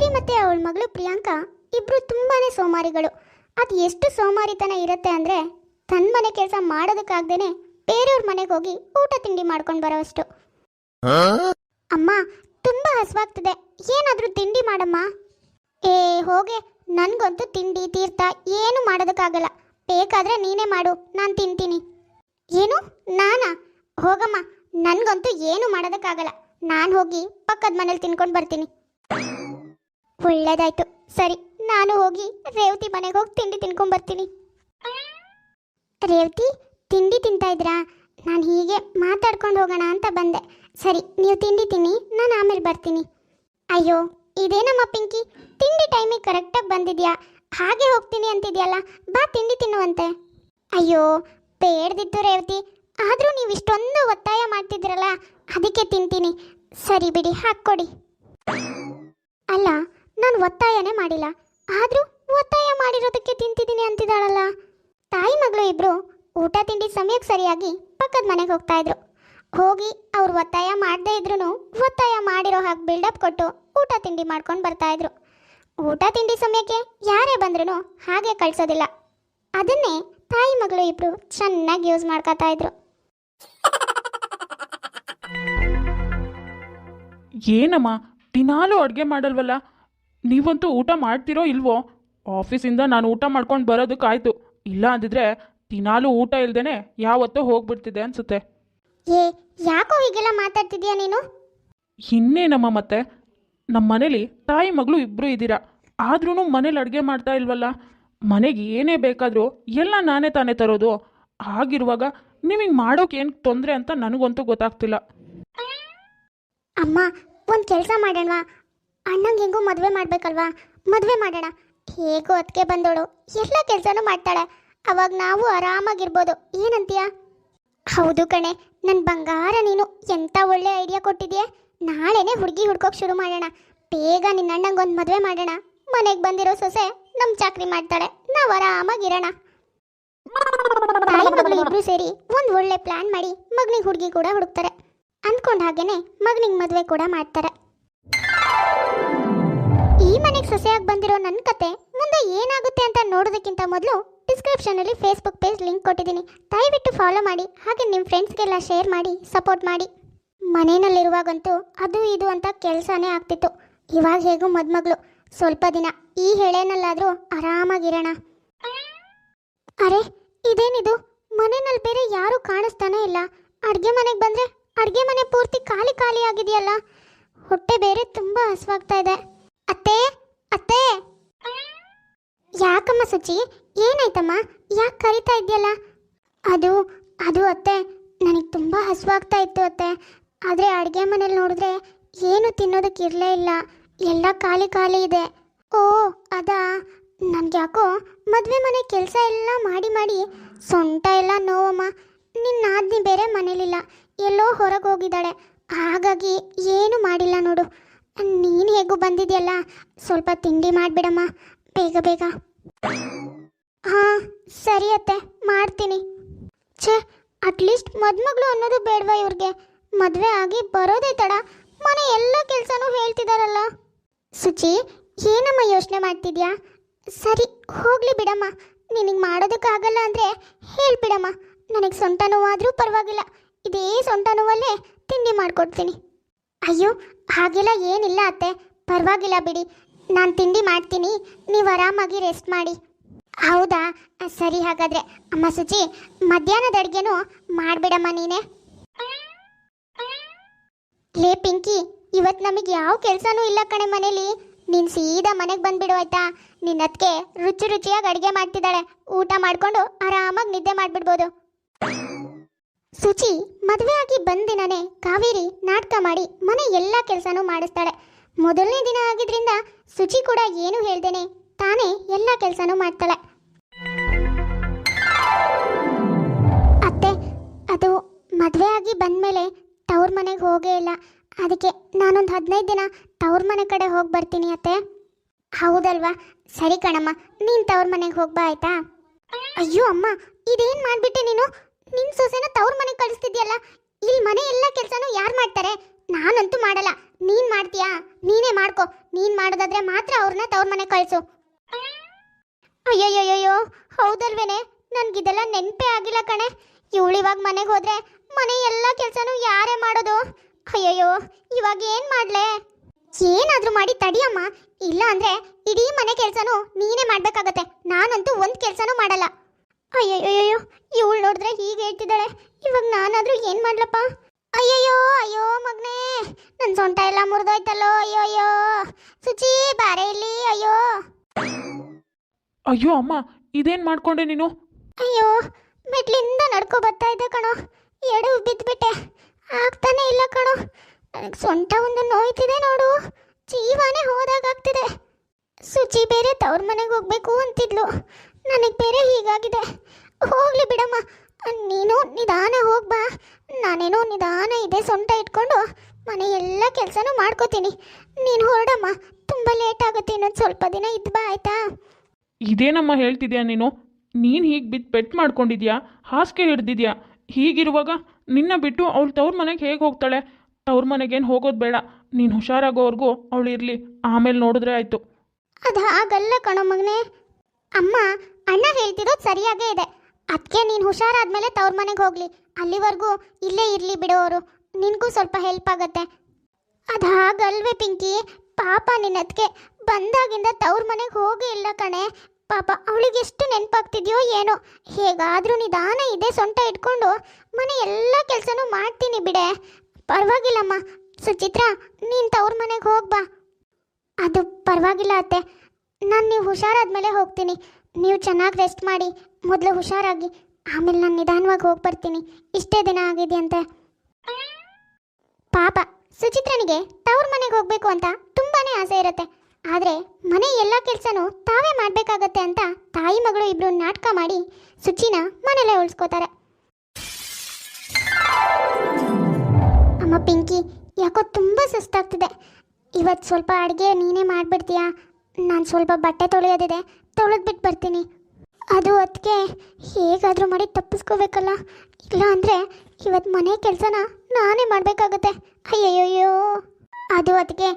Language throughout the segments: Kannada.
ಕಾವೇರಿ ಮತ್ತೆ ಅವಳ ಮಗಳು ಪ್ರಿಯಾಂಕಾ ಇಬ್ರು ತುಂಬಾನೇ ಸೋಮಾರಿಗಳು. ಅದು ಎಷ್ಟು ಸೋಮಾರಿತನ ಇರುತ್ತೆ ಅಂದ್ರೆ ತನ್ನ ಮನೆ ಕೆಲಸ ಮಾಡೋದಕ್ಕಾಗ್ದೇನೆ ಬೇರೆಯವ್ರ ಮನೆಗೆ ಹೋಗಿ ಊಟ ತಿಂಡಿ ಮಾಡ್ಕೊಂಡು ಬರೋವಷ್ಟು. ಅಮ್ಮ, ತುಂಬಾ ಹಸುವಾಗ್ತದೆ. ಏನಾದ್ರೂ ತಿಂಡಿ ಮಾಡಮ್ಮ? ಏ, ಹೋಗೆ. ನನ್ಗಂತೂ ತಿಂಡಿ, ತೀರ್ಥ ಏನು ಮಾಡೋದಕ್ಕಾಗಲ್ಲ. ಬೇಕಾದ್ರೆ ನೀನೇ ಮಾಡು. ನಾನು ತಿಂತೀನಿ. ಏನು? ನಾನಾ? ಹೋಗಮ್ಮ. ನನ್ಗಂತೂ ಏನು ಮಾಡೋದಕ್ಕಾಗಲ್ಲ. ನಾನು ಹೋಗಿ ಪಕ್ಕದ ಮನೇಲಿ ತಿನ್ಕೊಂಡು ಬರ್ತೀನಿ. ಒಳ್ಳೇದಾಯ್ತು. ಸರಿ, ನಾನು ಹೋಗಿ ರೇವತಿ ಮನೆಗೆ ಹೋಗಿ ತಿಂಡಿ ತಿನ್ಕೊಂಡ್ ಬರ್ತೀನಿ. ರೇವತಿ, ತಿಂಡಿ ತಿಂತಾ ಇದ್ರಾ? ನಾನು ಹೀಗೆ ಮಾತಾಡ್ಕೊಂಡು ಹೋಗೋಣ ಅಂತ ಬಂದೆ. ಸರಿ, ನೀವು ತಿಂಡಿ ತಿನ್ನಿ, ನಾನು ಆಮೇಲೆ ಬರ್ತೀನಿ. ಅಯ್ಯೋ ಇದೇನಮ್ಮ ಪಿಂಕಿ. ತಿಂಡಿ ಟೈಮಿಗೆ ಕರೆಕ್ಟಾಗಿ ಬಂದಿದ್ಯಾ? ಹಾಗೆ ಹೋಗ್ತೀನಿ ಅಂತಿದ್ಯಲ್ಲ, ಬಾ ತಿಂಡಿ ತಿನ್ನುವಂತೆ. ಅಯ್ಯೋ, ಬೇಡ್ದಿತ್ತು ರೇವತಿ. ಆದರೂ ನೀವು ಇಷ್ಟೊಂದು ಒತ್ತಾಯ ಮಾಡ್ತಿದ್ರಲ್ಲ, ಅದಕ್ಕೆ ತಿಂತೀನಿ. ಸರಿ ಬಿಡಿ, ಹಾಕ್ಕೊಡಿ. ಅಲ್ಲ ನಾನು ಒತ್ತಾಯನೇ ಮಾಡಿಲ್ಲ. ಆದರೂ ಒತ್ತಾಯ ಮಾಡಿರೋದಕ್ಕೆ ತಿಂತಿದ್ದೀನಿ ಅಂತಿದ್ದಾಳಲ್ಲ. ತಾಯಿ ಮಗಳು ಇಬ್ಬರು ಊಟ ತಿಂಡಿ ಸಮಯಕ್ಕೆ ಸರಿಯಾಗಿ ಪಕ್ಕದ ಮನೆಗೆ ಹೋಗ್ತಾ ಇದ್ರು. ಹೋಗಿ ಅವ್ರು ಒತ್ತಾಯ ಮಾಡದೇ ಇದ್ರು ಒತ್ತಾಯ ಮಾಡಿರೋ ಹಾಗೆ ಬಿಲ್ಡಪ್ ಕೊಟ್ಟು ಊಟ ತಿಂಡಿ ಮಾಡ್ಕೊಂಡು ಬರ್ತಾ ಇದ್ರು. ಊಟ ತಿಂಡಿ ಸಮಯಕ್ಕೆ ಯಾರೇ ಬಂದ್ರೂ ಹಾಗೆ ಕಳಿಸೋದಿಲ್ಲ. ಅದನ್ನೇ ತಾಯಿ ಮಗಳು ಇಬ್ರು ಚೆನ್ನಾಗಿ ಯೂಸ್ ಮಾಡ್ಕೊತಾ ಇದ್ರು. ಏನಮ್ಮ, ದಿನಾಲೂ ಅಡುಗೆ ಮಾಡಲ್ವಲ್ಲ? ನೀವಂತೂ ಊಟ ಮಾಡ್ತೀರೋ ಇಲ್ವೋ? ಆಫೀಸಿಂದ ನಾನು ಊಟ ಮಾಡ್ಕೊಂಡು ಬರೋದಕ್ಕಾಯ್ತು. ಇಲ್ಲ ಅಂದಿದ್ರೆ ದಿನಾಲೂ ಊಟ ಇಲ್ದೇನೆ ಯಾವತ್ತೋ ಹೋಗ್ಬಿಡ್ತಿದ್ದೆ ಅನ್ಸುತ್ತೆ. ಏ ಯಾಕೋ ಹೀಗೆಲ್ಲ ಮಾತಾಡ್ತಿದ್ಯಾ ನೀನು? ಇನ್ನೇನಮ್ಮ ಮತ್ತೆ. ನಮ್ಮ ಮನೇಲಿ ತಾಯಿ ಮಗಳು ಇಬ್ಬರು ಇದ್ದೀರಾ. ಆದ್ರೂ ಮನೇಲಿ ಅಡುಗೆ ಮಾಡ್ತಾ ಇಲ್ವಲ್ಲ? ಮನೆಗೆ ಏನೇ ಬೇಕಾದರೂ ಎಲ್ಲ ನಾನೇ ತಾನೇ ತರೋದು. ಹಾಗಿರುವಾಗ ನಿಮಗೆ ಮಾಡೋಕೆ ಏನು ತೊಂದರೆ ಅಂತ ನನಗಂತೂ ಗೊತ್ತಾಗ್ತಿಲ್ಲ. ಅಮ್ಮ ಒಂದು ಕೆಲಸ ಮಾಡೋಣವಾ ಅಣ್ಣಂಗೆ ಹೆಂಗೂ ಮದುವೆ ಮಾಡ್ಬೇಕಲ್ವಾ? ಮದುವೆ ಮಾಡೋಣ. ಹೇಗೋ ಅದಕ್ಕೆ ಬಂದೋಳು. ಎಲ್ಲ ಕೆಲಸನೂ ಮಾಡ್ತಾಳೆ. ಅವಾಗ ನಾವು ಆರಾಮಾಗಿರ್ಬೋದು. ಏನಂತೀಯ? ಹೌದು ಕಣೆ. ನನ್ನ ಬಂಗಾರ ನೀನು ಎಂಥ ಒಳ್ಳೆ ಐಡಿಯಾ ಕೊಟ್ಟಿದ್ಯೆ? ನಾಳೆನೇ ಹುಡುಗಿ ಹುಡ್ಕೋಕೆ ಶುರು ಮಾಡೋಣ. ಬೇಗ ನಿನ್ನ ಅಣ್ಣಂಗೆ ಒಂದು ಮದುವೆ ಮಾಡೋಣ. ಮನೆಗೆ ಬಂದಿರೋ ಸೊಸೆ ನಮ್ಮ ಚಾಕ್ರಿ ಮಾಡ್ತಾಳೆ. ನಾವು ಆರಾಮಾಗಿರೋಣ. ತಾಯಿ ಮಗಳು ಇಬ್ರು ಸೇರಿ ಒಂದು ಒಳ್ಳೆ ಪ್ಲಾನ್ ಮಾಡಿ ಮಗನಿಗೆ ಹುಡುಗಿ ಕೂಡ ಹುಡುಕ್ತಾರೆ. ಅಂದ್ಕೊಂಡ ಹಾಗೇನೆ ಮಗನಿಗೆ ಮದುವೆ ಕೂಡ ಮಾಡ್ತಾರೆ. ಸೊಸೆಯಾಗಿ ಬಂದಿರೋ ನನ್ನ ಕತೆ ಮುಂದೆ ಏನಾಗುತ್ತೆ ಅಂತ ನೋಡೋದಕ್ಕಿಂತ ಮೊದಲು ಡಿಸ್ಕ್ರಿಪ್ಷನಲ್ಲಿ ಫೇಸ್ಬುಕ್ ಪೇಜ್ ಲಿಂಕ್ ಕೊಟ್ಟಿದ್ದೀನಿ. ದಯವಿಟ್ಟು ಫಾಲೋ ಮಾಡಿ, ಹಾಗೆ ನಿಮ್ಮ ಫ್ರೆಂಡ್ಸ್ಗೆಲ್ಲ ಶೇರ್ ಮಾಡಿ ಸಪೋರ್ಟ್ ಮಾಡಿ. ಮನೆಯಲ್ಲಿರುವಾಗಂತೂ ಅದು ಇದು ಅಂತ ಕೆಲಸನೇ ಆಗ್ತಿತ್ತು. ಇವಾಗ ಹೇಗೂ ಮದ್ಮಗಳು. ಸ್ವಲ್ಪ ದಿನ, ಈ ಹೇಳೇನಲ್ಲಾದರೂ ಆರಾಮಾಗಿರೋಣ. ಅರೆ, ಇದೇನಿದು? ಮನೆಯಲ್ಲಿ ಬೇರೆ ಯಾರೂ ಕಾಣಿಸ್ತಾನೆ ಇಲ್ಲ. ಅಡುಗೆ ಮನೆಗೆ ಬಂದರೆ ಅಡುಗೆ ಮನೆ ಪೂರ್ತಿ ಖಾಲಿ ಖಾಲಿ ಆಗಿದೆಯಲ್ಲ? ಹೊಟ್ಟೆ ಬೇರೆ ತುಂಬ ಹಸುವಾಗ್ತಾ ಇದೆ. ಅತ್ತೆ ಅತ್ತೆ? ಯಾಕಮ್ಮ ಸುಚಿ? ಏನಾಯ್ತಮ್ಮ? ಯಾಕೆ ಕರಿತಾ ಇದೆಯಲ್ಲ ಅದು ಅದು ಅತ್ತೆ, ನನಗೆ ತುಂಬ ಹಸುವಾಗ್ತಾ ಇತ್ತು ಅತ್ತೆ. ಆದರೆ ಅಡುಗೆ ಮನೇಲಿ ನೋಡಿದ್ರೆ ಏನು ತಿನ್ನೋದಕ್ಕೆ ಇರಲೇ ಇಲ್ಲ. ಎಲ್ಲ ಖಾಲಿ ಖಾಲಿ ಇದೆ. ಓ, ಅದಾ? ನನಗೆ ಯಾಕೋ ಮದುವೆ ಮನೆ ಕೆಲಸ ಎಲ್ಲ ಮಾಡಿ ಮಾಡಿ ಸೊಂಟ ಎಲ್ಲ ನೋವಮ್ಮ. ನಿನ್ನ ನಾದ್ನಿ ಬೇರೆ ಮನೇಲಿಲ್ಲ. ಎಲ್ಲೋ ಹೊರಗೆ ಹೋಗಿದ್ದಾಳೆ. ಹಾಗಾಗಿ ಏನು ಮಾಡಿಲ್ಲ ನೋಡು. ನೀನು ಹೇಗೂ ಬಂದಿದೆಯಲ್ಲ? ಸ್ವಲ್ಪ ತಿಂಡಿ ಮಾಡಿಬಿಡಮ್ಮ. ಬೇಗ ಬೇಗ. ಹಾಂ, ಸರಿ ಅತ್ತೆ, ಮಾಡ್ತೀನಿ. ಛೇ ಅಟ್ಲೀಸ್ಟ್ ಮದುಮಗಳು ಅನ್ನೋದು ಬೇಡವಾ ಇವ್ರಿಗೆ? ಮದುವೆ ಆಗಿ ಬರೋದೇ ತಡ. ಮನೆ ಎಲ್ಲ ಕೆಲಸನೂ ಹೇಳ್ತಿದಾರಲ್ಲ. ಸುಚಿ, ಏನಮ್ಮ ಯೋಚನೆ ಮಾಡ್ತಿದ್ಯಾ? ಸರಿ, ಹೋಗ್ಲಿ ಬಿಡಮ್ಮ. ನಿನಗೆ ಮಾಡೋದಕ್ಕಾಗಲ್ಲ ಅಂದರೆ ಹೇಳ್ಬಿಡಮ್ಮ. ನನಗೆ ಸೊಂಟ ನೋವಾದರೂ ಪರವಾಗಿಲ್ಲ. ಇದೇ ಸೊಂಟ ನೋವಲ್ಲೇ ತಿಂಡಿ ಮಾಡಿಕೊಡ್ತೀನಿ. ಅಯ್ಯೋ, ಹಾಗೆಲ್ಲ ಏನಿಲ್ಲ ಅತ್ತೆ. ಪರವಾಗಿಲ್ಲ ಬಿಡಿ. ನಾನು ತಿಂಡಿ ಮಾಡ್ತೀನಿ. ನೀವು ಆರಾಮಾಗಿ ರೆಸ್ಟ್ ಮಾಡಿ. ಹೌದಾ? ಸರಿ ಹಾಗಾದ್ರೆ. ಅಮ್ಮ ಸುಚಿ, ಮಧ್ಯಾಹ್ನದ ಅಡುಗೆನೂ ಮಾಡಿಬಿಡಮ್ಮ ನೀನೆ. ಲೇ ಪಿಂಕಿ ಇವತ್ತು ನಮಗೆ ಯಾವ ಕೆಲಸನೂ ಇಲ್ಲ ಕಣೆ ಮನೇಲಿ. ನೀನು ಸೀದಾ ಮನೆಗೆ ಬಂದ್ಬಿಡು ಆಯ್ತಾ? ನಿನ್ನ ಅದಕ್ಕೆ ರುಚಿ ರುಚಿಯಾಗಿ ಅಡುಗೆ ಮಾಡ್ತಿದ್ದಾಳೆ. ಊಟ ಮಾಡಿಕೊಂಡು ಆರಾಮಾಗಿ ನಿದ್ದೆ ಮಾಡಿಬಿಡ್ಬೋದು. ಸುಚಿ ಮದುವೆಯಾಗಿ ಬಂದ ದಿನನೇ ಕಾವೇರಿ ನಾಟಕ ಮಾಡಿ ಮನೆ ಎಲ್ಲ ಕೆಲಸನೂ ಮಾಡಿಸ್ತಾಳೆ. ಮೊದಲನೇ ದಿನ ಆಗಿದ್ರಿಂದ ಸುಚಿ ಕೂಡ ಏನು ಹೇಳ್ದೇನೆ, ತಾನೇ ಎಲ್ಲ ಕೆಲಸನೂ ಮಾಡ್ತಾಳೆ. ಅತ್ತೆ, ಅದು ಮದುವೆಯಾಗಿ ಬಂದಮೇಲೆ ತವ್ರ ಮನೆಗೆ ಹೋಗೇ ಇಲ್ಲ. ಅದಕ್ಕೆ ನಾನೊಂದು ಹದಿನೈದು ದಿನ ತವ್ರ ಮನೆ ಕಡೆ ಹೋಗಿ ಬರ್ತೀನಿ ಅತ್ತೆ. ಹೌದಲ್ವಾ? ಸರಿ ಕಣಮ್ಮ, ನೀನು ತವ್ರ ಮನೆಗೆ ಹೋಗ್ಬಾ ಆಯ್ತಾ? ಅಯ್ಯೋ ಅಮ್ಮ, ಇದೇನು ಮಾಡಿಬಿಟ್ಟೆ ನೀನು? ನಿನ್ನ ಸೊಸೆನ ತವ್ರ ಮನೆಗೆ ಕಳಿಸ್ತಿದ್ಯಲ್ಲ ಇಲ್ಲಿ ಮನೆ ಎಲ್ಲ ಕೆಲಸನೂ ಯಾರು ಮಾಡ್ತಾರೆ? ನಾನಂತೂ ಮಾಡಲ್ಲ. ನೀನ್ ಮಾಡ್ತೀಯಾ? ನೀನೇ ಮಾಡ್ಕೊ. ನೀನ್ ಮಾಡೋದಾದ್ರೆ ಮಾತ್ರ ಅವ್ರನ್ನ ತವ್ರ ಮನೆ ಕಳಿಸು. ಅಯ್ಯೋಯ್ಯೋಯ್ಯೋ ಹೌದಲ್ವೇನೆ? ನನ್ಗಿದೆಲ್ಲ ನೆನಪೇ ಆಗಿಲ್ಲ ಕಣೆ. ಇವಳು ಇವಾಗ ಮನೆಗೆ ಹೋದ್ರೆ ಮನೆ ಎಲ್ಲ ಕೆಲಸನೂ ಯಾರೇ ಮಾಡೋದು? ಅಯ್ಯಯ್ಯೋ, ಇವಾಗ ಏನ್ ಮಾಡ್ಲೆ? ಏನಾದ್ರೂ ಮಾಡಿ ತಡಿಯಮ್ಮ. ಇಲ್ಲ ಅಂದ್ರೆ ಇಡೀ ಮನೆ ಕೆಲಸನೂ ನೀನೇ ಮಾಡ್ಬೇಕಾಗತ್ತೆ. ನಾನಂತೂ ಒಂದ್ ಕೆಲಸನೂ ಮಾಡಲ್ಲ. ಅಯ್ಯಯ್ಯೋ ಇವಳು ನೋಡಿದ್ರೆ ಹೀಗೆ ಹೇಳ್ತಿದ್ದಾಳೆ. ಇವಾಗ ನಾನಾದ್ರೂ ಏನ್ ಮಾಡ್ಲಪ್ಪ? ಅಯ್ಯಯ್ಯೋ ಅಯ್ಯೋ ಮಗ್ನೇ ನನ್ ಸೊಂಟ ಎಲ್ಲ ಮುರಿದೋಯ್ತಲ್ಲೋ ಅಯ್ಯೋ ಅಯ್ಯೋ ಸುಚಿ ಬಾರೆ ಇಲ್ಲಿ ಅಯ್ಯೋ. ಅಯ್ಯೋ ಅಮ್ಮ ಇದೇನು ಮಾಡ್ಕೊಂಡೆ ನೀನು? ಅಯ್ಯೋ ಮೆಟ್ಲಿಂದ ನಡ್ಕೊ ಬರ್ತಾ ಇದ್ದೆ ಕಣೋ. ಎಡು ಬಿದ್ದುಬಿಟ್ಟೆ ಆಗ್ತಾನೆ ಇಲ್ಲ ಕಣೋ. ನನಗೆ ಸೊಂಟ ಒಂದು ನೋಯ್ತಿದೆ ನೋಡು. ಜೀವನೇ ಹೋದಾಗಾಗ್ತಿದೆ ಸುಚಿ ಬೇರೆ ತವ್ರ ಮನೆಗೆ ಹೋಗ್ಬೇಕು ಅಂತಿದ್ಲು. ನನಗೆ ಬೇರೆ ಹೀಗಾಗಿದೆ. ಹೋಗ್ಲಿ ಬಿಡಮ್ಮ. ನೀನು ನಿಧಾನ ಹೋಗ್ಬಾ ನಾನೇನೋ ನಿಧಾನ ಇದೆ ಸೊಂಟ ಇಟ್ಕೊಂಡು ಮನೆ ಎಲ್ಲ ಕೆಲಸನೂ ಮಾಡ್ಕೋತೀನಿ. ನೀನು ಹೊರಡಮ್ಮ. ತುಂಬ ಲೇಟ್ ಆಗುತ್ತೆ. ಇನ್ನೊಂದು ಸ್ವಲ್ಪ ದಿನ ಇದ್ಬಾ ಬಾ ಆಯ್ತಾ? ಇದೇನಮ್ಮ ಹೇಳ್ತಿದ್ಯಾ ನೀನು? ನೀನು ಹೀಗೆ ಬಿದ್ದು ಪೆಟ್ ಮಾಡ್ಕೊಂಡಿದ್ಯಾ? ಹಾಸಿಗೆ ಹಿಡ್ದಿದ್ಯಾ? ಹೀಗಿರುವಾಗ ನಿನ್ನ ಬಿಟ್ಟು ಅವಳು ತವ್ರ ಮನೆಗೆ ಹೇಗೆ ಹೋಗ್ತಾಳೆ? ತವ್ರ ಮನೆಗೇನು ಹೋಗೋದು ಬೇಡ. ನೀನು ಹುಷಾರಾಗೋವರೆಗೂ ಅವಳು ಇರಲಿ. ಆಮೇಲೆ ನೋಡಿದ್ರೆ ಆಯಿತು. ಅದು ಹಾಗಲ್ಲ ಕಣೋ ಮಗನೇ. ಅಮ್ಮ, ಅಣ್ಣ ಹೇಳ್ತಿರೋದು ಸರಿಯಾಗೇ ಇದೆ. ಅದಕ್ಕೆ ನೀನು ಹುಷಾರಾದ್ಮೇಲೆ ತವ್ರ ಮನೆಗೆ ಹೋಗ್ಲಿ. ಅಲ್ಲಿವರೆಗೂ ಇಲ್ಲೇ ಇರಲಿ ಬಿಡೋರು ನಿನಗೂ ಸ್ವಲ್ಪ ಹೆಲ್ಪ್ ಆಗತ್ತೆ. ಅದು ಹಾಗಲ್ವೇ ಪಿಂಕಿ? ಪಾಪ ನಿನ್ನದಕ್ಕೆ ಬಂದಾಗಿಂದ ತವ್ರ ಮನೆಗೆ ಹೋಗೇ ಇಲ್ಲ ಕಣೆ. ಪಾಪ ಅವಳಿಗೆ ಎಷ್ಟು ನೆನಪಾಗ್ತಿದ್ಯೋ ಏನೋ. ಹೇಗಾದರೂ ನಿಧಾನ ಇದೆ ಸೊಂಟ ಇಟ್ಕೊಂಡು. ಮನೆ ಎಲ್ಲ ಕೆಲಸನೂ ಮಾಡ್ತೀನಿ ಬಿಡೆ. ಪರವಾಗಿಲ್ಲಮ್ಮ. ಸುಚಿತ್ರ, ನೀನು ತವ್ರ ಮನೆಗೆ ಹೋಗ್ಬಾ ಅದು ಪರವಾಗಿಲ್ಲ ಅತ್ತೆ. ನಾನು ನೀವು ಹುಷಾರಾದ್ಮೇಲೆ ಹೋಗ್ತೀನಿ. ನೀವು ಚೆನ್ನಾಗಿ ರೆಸ್ಟ್ ಮಾಡಿ, ಮೊದಲು ಹುಷಾರಾಗಿ, ಆಮೇಲೆ ನಾನು ನಿಧಾನವಾಗಿ ಹೋಗಿ ಬರ್ತೀನಿ. ಇಷ್ಟೇ ದಿನ ಆಗಿದೆಯಂತೆ. ಪಾಪ, ಸುಚಿತ್ರನಿಗೆ ತವ್ರ ಮನೆಗೆ ಹೋಗಬೇಕು ಅಂತ ತುಂಬಾ ಆಸೆ ಇರುತ್ತೆ. ಆದರೆ ಮನೆ ಎಲ್ಲ ಕೆಲಸನೂ ತಾವೇ ಮಾಡಬೇಕಾಗತ್ತೆ ಅಂತ ತಾಯಿ ಮಗಳು ಇಬ್ಬರು ನಾಟಕ ಮಾಡಿ ಸುಚಿನ ಮನೇಲೇ ಉಳಿಸ್ಕೋತಾರೆ. ಅಮ್ಮ ಪಿಂಕಿ, ಯಾಕೋ ತುಂಬ ಸುಸ್ತಾಗ್ತಿದೆ. ಇವತ್ತು ಸ್ವಲ್ಪ ಅಡುಗೆ ನೀನೇ ಮಾಡಿಬಿಡ್ತೀಯಾ? ನಾನು ಸ್ವಲ್ಪ ಬಟ್ಟೆ ತೊಳೆಯೋದಿದೆ ತೊಳೆದ್ಬಿಟ್ಟು ಬರ್ತೀನಿ. ಅದು ಅದಕ್ಕೆ ಹೇಗಾದರೂ ಮಾಡಿ ತಪ್ಪಿಸ್ಕೋಬೇಕಲ್ಲ? ಇಲ್ಲ ಅಂದರೆ ಇವತ್ತು ಮನೆ ಕೆಲಸನ ನಾನೇ ಮಾಡಬೇಕಾಗುತ್ತೆ. ಅಯ್ಯಯ್ಯೋ ಅದು ಅದಕ್ಕೆ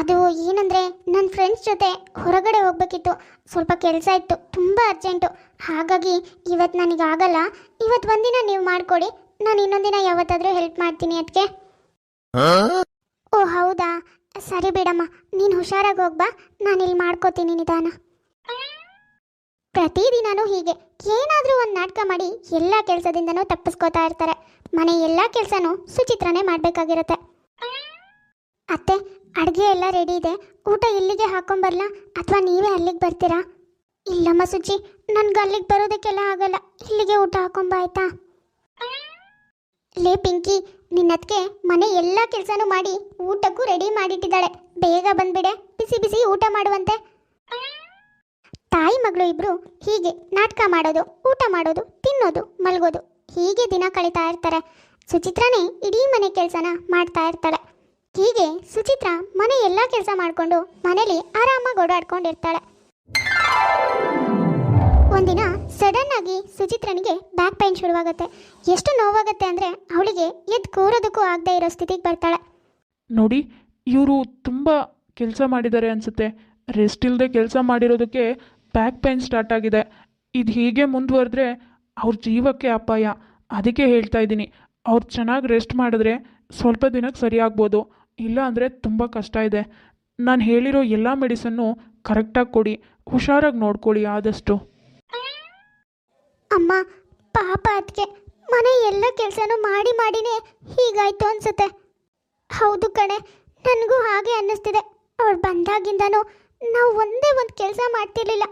ಅದು ಏನಂದರೆ ನನ್ನ ಫ್ರೆಂಡ್ಸ್ ಜೊತೆ ಹೊರಗಡೆ ಹೋಗಬೇಕಿತ್ತು. ಸ್ವಲ್ಪ ಕೆಲಸ ಇತ್ತು ತುಂಬ ಅರ್ಜೆಂಟು ಹಾಗಾಗಿ ಇವತ್ತು ನನಗೆ ಆಗಲ್ಲ. ಇವತ್ತು ಒಂದಿನ ನೀವು ಮಾಡಿಕೊಡಿ ನಾನು ಇನ್ನೊಂದಿನ ಯಾವತ್ತಾದರೂ ಹೆಲ್ಪ್ ಮಾಡ್ತೀನಿ ಅದಕ್ಕೆ ಓ ಹೌದಾ? ಸರಿ ಬಿಡಮ್ಮ, ನೀನು ಹುಷಾರಾಗಿ ಹೋಗ್ಬಾ ನಾನು ಇಲ್ಲಿ ಮಾಡ್ಕೋತೀನಿ ನಿಧಾನ. ಪ್ರತಿದಿನನೂ ಹೀಗೆ, ಏನಾದರೂ ಒಂದು ನಾಟಕ ಮಾಡಿ ಎಲ್ಲ ಕೆಲಸದಿಂದನೂ ತಪ್ಪಿಸ್ಕೋತಾ ಇರ್ತಾರೆ. ಮನೆ ಎಲ್ಲ ಕೆಲಸನೂ ಸುಚಿತ್ರನೇ ಮಾಡಬೇಕಾಗಿರುತ್ತೆ. ಅತ್ತೆ, ಅಡುಗೆ ಎಲ್ಲ ರೆಡಿ ಇದೆ, ಊಟ ಇಲ್ಲಿಗೆ ಹಾಕೊಂಬರ್ಲಾ, ಅಥವಾ ನೀವೇ ಅಲ್ಲಿಗೆ ಬರ್ತೀರಾ? ಇಲ್ಲಮ್ಮ ಸುಚಿ, ನನ್ಗೆ ಅಲ್ಲಿಗೆ ಬರೋದಕ್ಕೆಲ್ಲ ಆಗಲ್ಲ, ಇಲ್ಲಿಗೆ ಊಟ ಹಾಕೊಂಬ, ಆಯ್ತಾ? ಲೇ ಪಿಂಕಿ ನಿನ್ನದ್ಕೆ ಮನೆ ಎಲ್ಲ ಕೆಲಸನೂ ಮಾಡಿ ಊಟಕ್ಕೂ ರೆಡಿ ಮಾಡಿಟ್ಟಿದ್ದಾಳೆ. ಬೇಗ ಬಂದ್ಬಿಡೆ. ಬಿಸಿ ಬಿಸಿ ಊಟ ಮಾಡುವಂತೆ. ತಾಯಿ ಮಗಳು ಇಬ್ರು ಹೀಗೆ ನಾಟಕ ಮಾಡೋದು, ಊಟ ಮಾಡೋದು, ತಿನ್ನೋದು, ಮಲಗೋದು. ಹೀಗೆ ದಿನ ಕಳೀತಾ ಇರ್ತಾರೆ. ಸುಚಿತ್ರನೇ ಇಡೀ ಮನೆ ಕೆಲಸನ ಮಾಡ್ತಾ ಇರ್ತಾಳೆ. ಹೀಗೆ ಸುಚಿತ್ರ ಮನೆ ಎಲ್ಲ ಕೆಲಸ ಮಾಡಿಕೊಂಡು ಮನೇಲಿ ಆರಾಮಾಗಿ ಓಡಾಡ್ಕೊಂಡಿರ್ತಾಳೆ. ಒಂದಿನ ಸಡನ್ ಆಗಿ ಸುಚಿತ್ರನಿಗೆ ಬ್ಯಾಕ್ ಪೈನ್ ಶುರುವಾಗುತ್ತೆ. ಎಷ್ಟು ನೋವಾಗುತ್ತೆ ಅಂದರೆ ಅವಳಿಗೆ ಎದ್ದು ಕೂರೋದಕ್ಕೂ ಆಗದೆ ಇರೋ ಸ್ಥಿತಿಗೆ ಬರ್ತಾಳೆ. ನೋಡಿ, ಇವರು ತುಂಬ ಕೆಲಸ ಮಾಡಿದ್ದಾರೆ ಅನಿಸುತ್ತೆ. ರೆಸ್ಟ್ ಇಲ್ಲದೆ ಕೆಲಸ ಮಾಡಿರೋದಕ್ಕೆ ಬ್ಯಾಕ್ ಪೈನ್ ಸ್ಟಾರ್ಟ್ ಆಗಿದೆ. ಇದು ಹೀಗೆ ಮುಂದುವರೆದ್ರೆ ಅವ್ರ ಜೀವಕ್ಕೆ ಅಪಾಯ. ಅದಕ್ಕೆ ಹೇಳ್ತಾ ಇದ್ದೀನಿ. ಅವ್ರು ಚೆನ್ನಾಗಿ ರೆಸ್ಟ್ ಮಾಡಿದ್ರೆ ಸ್ವಲ್ಪ ದಿನಕ್ಕೆ ಸರಿಯಾಗ್ಬೋದು ಇಲ್ಲ ಅಂದರೆ ತುಂಬ ಕಷ್ಟ ಇದೆ. ನಾನು ಹೇಳಿರೋ ಎಲ್ಲ ಮೆಡಿಸನ್ನು ಕರೆಕ್ಟಾಗಿ ಕೊಡಿ. ಹುಷಾರಾಗಿ ನೋಡ್ಕೊಳ್ಳಿ ಆದಷ್ಟು. ಅಮ್ಮ, ಪಾಪ ಅದಕ್ಕೆ ಮನೆ ಎಲ್ಲ ಕೆಲಸನೂ ಮಾಡಿ ಮಾಡಿನೇ ಹೀಗಾಯ್ತು ಅನ್ಸುತ್ತೆ. ಹೌದು ಕಣೆ, ನನಗೂ ಹಾಗೆ ಅನ್ನಿಸ್ತಿದೆ. ಅವಳು ಬಂದಾಗಿಂದನೂ ನಾವು ಒಂದೇ ಒಂದು ಕೆಲಸ ಮಾಡ್ತಿರ್ಲಿಲ್ಲ.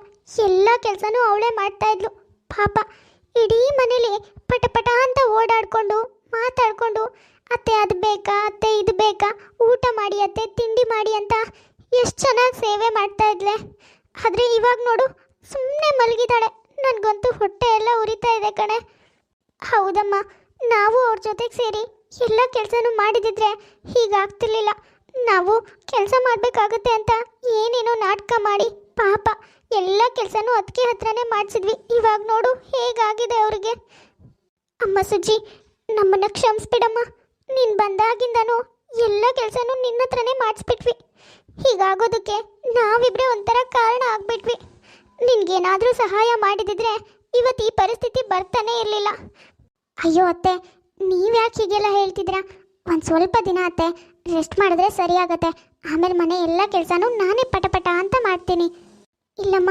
ಎಲ್ಲ ಕೆಲಸನೂ ಅವಳೇ ಮಾಡ್ತಾ ಇದ್ಲು. ಪಾಪ, ಇಡೀ ಮನೇಲಿ ಪಟ ಪಟ ಅಂತ ಓಡಾಡ್ಕೊಂಡು, ಮಾತಾಡ್ಕೊಂಡು, ಅತ್ತೆ, ಅದು ಬೇಕಾ? ಅತ್ತೆ, ಇದು ಬೇಕಾ? ಊಟ ಮಾಡಿ ಅತ್ತೆ, ತಿಂಡಿ ಮಾಡಿ ಅಂತ ಎಷ್ಟು ಚೆನ್ನಾಗಿ ಸೇವೆ ಮಾಡ್ತಾ ಇದ್ಲೆ. ಆದರೆ ಇವಾಗ ನೋಡು ಸುಮ್ಮನೆ ಮಲಗಿದಾಳೆ ನನಗಂತೂ ಹೊಟ್ಟೆ ಎಲ್ಲ ಉರಿತಾ ಇದೆ ಕಣೆ. ಹೌದಮ್ಮ, ನಾವು ಅವ್ರ ಜೊತೆಗೆ ಸೇರಿ ಎಲ್ಲ ಕೆಲಸನೂ ಮಾಡಿದಿದ್ರೆ ಹೀಗಾಗ್ತಿರ್ಲಿಲ್ಲ. ನಾವು ಕೆಲಸ ಮಾಡಬೇಕಾಗುತ್ತೆ ಅಂತ ಏನೇನೋ ನಾಟಕ ಮಾಡಿ, ಪಾಪ ಎಲ್ಲ ಕೆಲಸನೂ ಅದಕ್ಕೆ ಹತ್ರನೇ ಮಾಡಿಸಿದ್ವಿ. ಇವಾಗ ನೋಡು ಹೇಗಾಗಿದೆ ಅವ್ರಿಗೆ. ಅಮ್ಮ ಸುಜಿ ನಮ್ಮನ್ನು ಕ್ಷಮಿಸ್ಬಿಡಮ್ಮ. ನೀನು ಬಂದಾಗಿಂದನೂ ಎಲ್ಲ ಕೆಲಸನೂ ನಿನ್ನ ಹತ್ರನೇ ಮಾಡಿಸ್ಬಿಟ್ವಿ. ಹೀಗಾಗೋದಕ್ಕೆ ನಾವಿಬ್ಬರೇ ಒಂಥರ ಕಾರಣ ಆಗ್ಬಿಟ್ವಿ. ನಿನ್ಗೇನಾದರೂ ಸಹಾಯ ಮಾಡಿದಿದ್ರೆ ಇವತ್ತು ಈ ಪರಿಸ್ಥಿತಿ ಬರ್ತಾನೆ ಇರಲಿಲ್ಲ. ಅಯ್ಯೋ ಅತ್ತೆ, ನೀವ್ಯಾಕೆ ಹೀಗೆಲ್ಲ ಹೇಳ್ತಿದ್ದೀರಾ? ಒಂದು ಸ್ವಲ್ಪ ದಿನ ಅತ್ತೆ ರೆಸ್ಟ್ ಮಾಡಿದ್ರೆ ಸರಿಯಾಗತ್ತೆ. ಆಮೇಲೆ ಮನೆ ಎಲ್ಲ ಕೆಲಸನೂ ನಾನೇ ಪಟಪಟ ಅಂತ ಮಾಡ್ತೀನಿ. ಇಲ್ಲಮ್ಮ,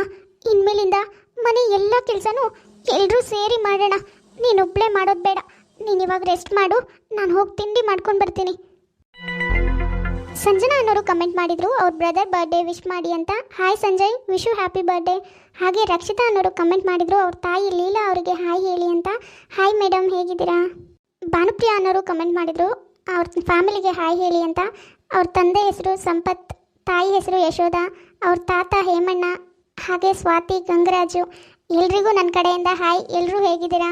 ಇನ್ಮೇಲಿಂದ ಮನೆ ಎಲ್ಲ ಕೆಲಸನೂ ಎಲ್ಲರೂ ಸೇರಿ ಮಾಡೋಣ. ನೀನೊಬ್ಬಳೇ ಮಾಡೋದು ಬೇಡ. ನೀನು ಇವಾಗ ರೆಸ್ಟ್ ಮಾಡು, ನಾನು ಹೋಗಿ ತಿಂಡಿ ಮಾಡ್ಕೊಂಡು ಬರ್ತೀನಿ. ಸಂಜನಾ ಅನ್ನೋರು ಕಮೆಂಟ್ ಮಾಡಿದ್ರು, ಅವ್ರ ಬ್ರದರ್ ಬರ್ಡೇ ವಿಶ್ ಮಾಡಿ ಅಂತ. Hi Sanjay wish happy birthday ಹಾಗೆ ರಕ್ಷಿತಾ ಅನ್ನೋರು ಕಮೆಂಟ್ ಮಾಡಿದ್ರು, ಅವ್ರ ತಾಯಿ ಲೀಲಾ ಅವರಿಗೆ ಹಾಯ್ ಹೇಳಿ ಅಂತ. ಹಾಯ್ ಮೇಡಮ್ ಹೇಗಿದ್ದೀರಾ? ಭಾನುಪ್ರಿಯ ಅನ್ನೋರು ಕಮೆಂಟ್ ಮಾಡಿದ್ರು, ಅವ್ರ ಫ್ಯಾಮಿಲಿಗೆ ಹಾಯ್ ಹೇಳಿ ಅಂತ. ಅವ್ರ ತಂದೆ ಹೆಸರು ಸಂಪತ್, ತಾಯಿ ಹೆಸರು ಯಶೋಧ, ಅವ್ರ ತಾತ ಹೇಮಣ್ಣ, ಹಾಗೆ ಸ್ವಾತಿ ಗಂಗರಾಜು. ಎಲ್ರಿಗೂ ನನ್ನ ಕಡೆಯಿಂದ ಹಾಯ್. ಎಲ್ಲರೂ ಹೇಗಿದ್ದೀರಾ?